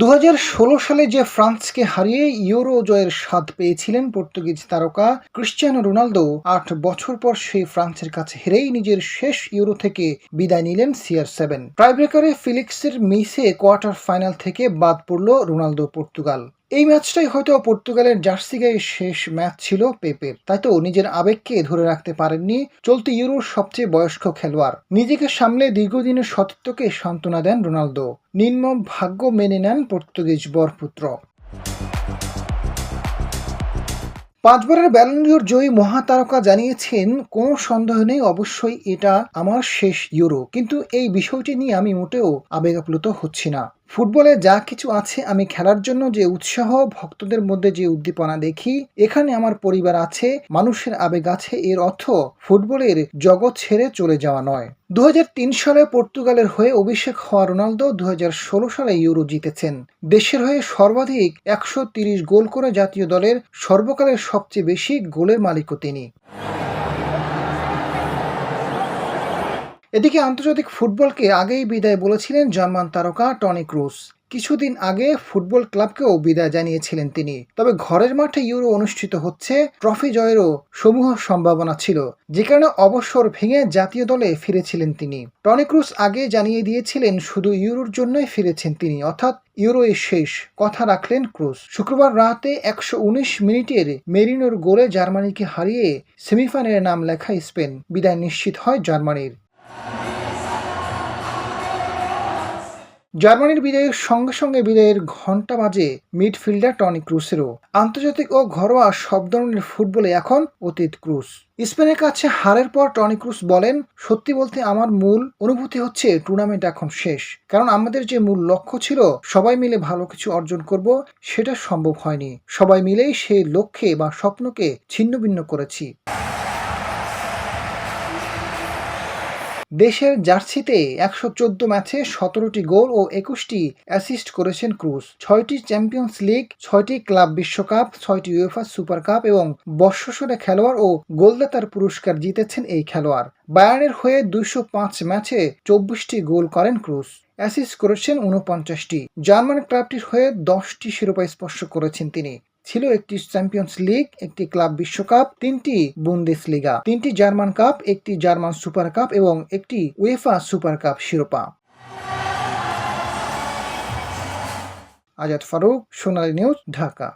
দু হাজার ষোলো সালে যে ফ্রান্সকে হারিয়ে ইউরো জয়ের স্বাদ পেয়েছিলেন পর্তুগিজ তারকা ক্রিশ্চিয়ানো রোনালদো, আট বছর পর সেই ফ্রান্সের কাছে হেরেই নিজের শেষ ইউরো থেকে বিদায় নিলেন সিআর সেভেন। টাইব্রেকারে ফিলিক্সের মিসে কোয়ার্টার ফাইনাল থেকে বাদ পড়ল রোনালদো পর্তুগাল। এই ম্যাচটাই হয়তো পর্তুগালের জার্সি গায়ে শেষ ম্যাচ ছিল পেপের তাই তো নিজের আবেগকে ধরে রাখতে পারেননি চলতি ইউরোর সবচেয়ে বয়স্ক খেলোয়াড়। নিজেকে সামলে দীর্ঘদিনের সতীত্বকে সান্ত্বনা দেন রোনালদো। নির্মম ভাগ্য মেনে নেন পর্তুগিজ বরপুত্র। পাঁচবারের ব্যালন্ডিওর জয়ী মহাতারকা জানিয়েছেন, কোনো সন্দেহ নেই, অবশ্যই এটা আমার শেষ ইউরো। কিন্তু এই বিষয়টি নিয়ে আমি মোটেও আবেগাপ্লুত হচ্ছি না। ফুটবলে যা কিছু আছে আমি খেলার জন্য যে উৎসাহ, ভক্তদের মধ্যে যে উদ্দীপনা দেখি, এখানে আমার পরিবার আছে, মানুষের আবেগ আছে, এর অর্থ ফুটবলের জগৎ ছেড়ে চলে যাওয়া নয়। দু সালে পর্তুগালের হয়ে অভিষেক হওয়া রোনালদো দু হাজার ষোলো সালে ইউরো জিতেছেন। দেশের হয়ে সর্বাধিক একশো গোল করে জাতীয় দলের সর্বকালের সবচেয়ে বেশি গোলের মালিকও তিনি। এদিকে আন্তর্জাতিক ফুটবলকে আগেই বিদায় বলেছিলেন জার্মান তারকা টনি ক্রুস কিছুদিন আগে ফুটবল ক্লাবকেও বিদায় জানিয়েছিলেন তিনি। তবে ঘরের মাঠে ইউরো অনুষ্ঠিত হচ্ছে, ট্রফি জয়েরও সমূহ সম্ভাবনা ছিল, যে কারণে অবসর ভেঙে জাতীয় দলে ফিরেছিলেন তিনি। টনি ক্রুস আগে জানিয়ে দিয়েছিলেন শুধু ইউরোর জন্যই ফিরেছেন তিনি, অর্থাৎ ইউরো শেষ, কথা রাখলেন ক্রুস শুক্রবার রাতে একশো উনিশ মিনিটের মেরিনোর গোলে জার্মানিকে হারিয়ে সেমিফাইনালে নাম লেখা স্পেন। বিদায় নিশ্চিত হয় জার্মানির। জার্মানির বিদায়ের সঙ্গে সঙ্গে বিদায়ের ঘণ্টা বাজে মিডফিল্ডার টনি ক্রুসেরও। আন্তর্জাতিক ও ঘরোয়া সব ধরনের ফুটবলে এখন অতীত ক্রুস। স্পেনের কাছে হারের পর টনি ক্রুস বলেন, সত্যি বলতে আমার মূল অনুভূতি হচ্ছে টুর্নামেন্ট এখন শেষ। কারণ আমাদের যে মূল লক্ষ্য ছিল, সবাই মিলে ভালো কিছু অর্জন করব, সেটা সম্ভব হয়নি। সবাই মিলেই সেই লক্ষ্যে বা স্বপ্নকে ছিন্নভিন্ন করেছি। দেশের জার্সিতে একশো চোদ্দ ম্যাচে সতেরোটি গোল ও একুশটি অ্যাসিস্ট করেছেন ক্রুজ। ছয়টি চ্যাম্পিয়ন্স লিগ, ছয়টি ক্লাব বিশ্বকাপ, ছয়টি ইউএফা সুপার কাপ এবং বর্ষসরে খেলোয়াড় ও গোলদাতার পুরস্কার জিতেছেন এই খেলোয়াড়। বায়ার্নের হয়ে দুইশো পাঁচ ম্যাচে চব্বিশটি গোল করেন ক্রুজ। অ্যাসিস্ট করেছেন উনপঞ্চাশটি জার্মান ক্লাবটির হয়ে দশটি শিরোপা স্পর্শ করেছেন তিনি। ছিল একটি চ্যাম্পিয়ন্স লিগ একটি ক্লাব বিশ্বকাপ, তিনটি বুন্দেস লিগা তিনটি জার্মান কাপ একটি জার্মান সুপার কাপ এবং একটি উয়েফা সুপার কাপ শিরোপা। আজাদ ফারুক, সোনালী নিউজ, ঢাকা।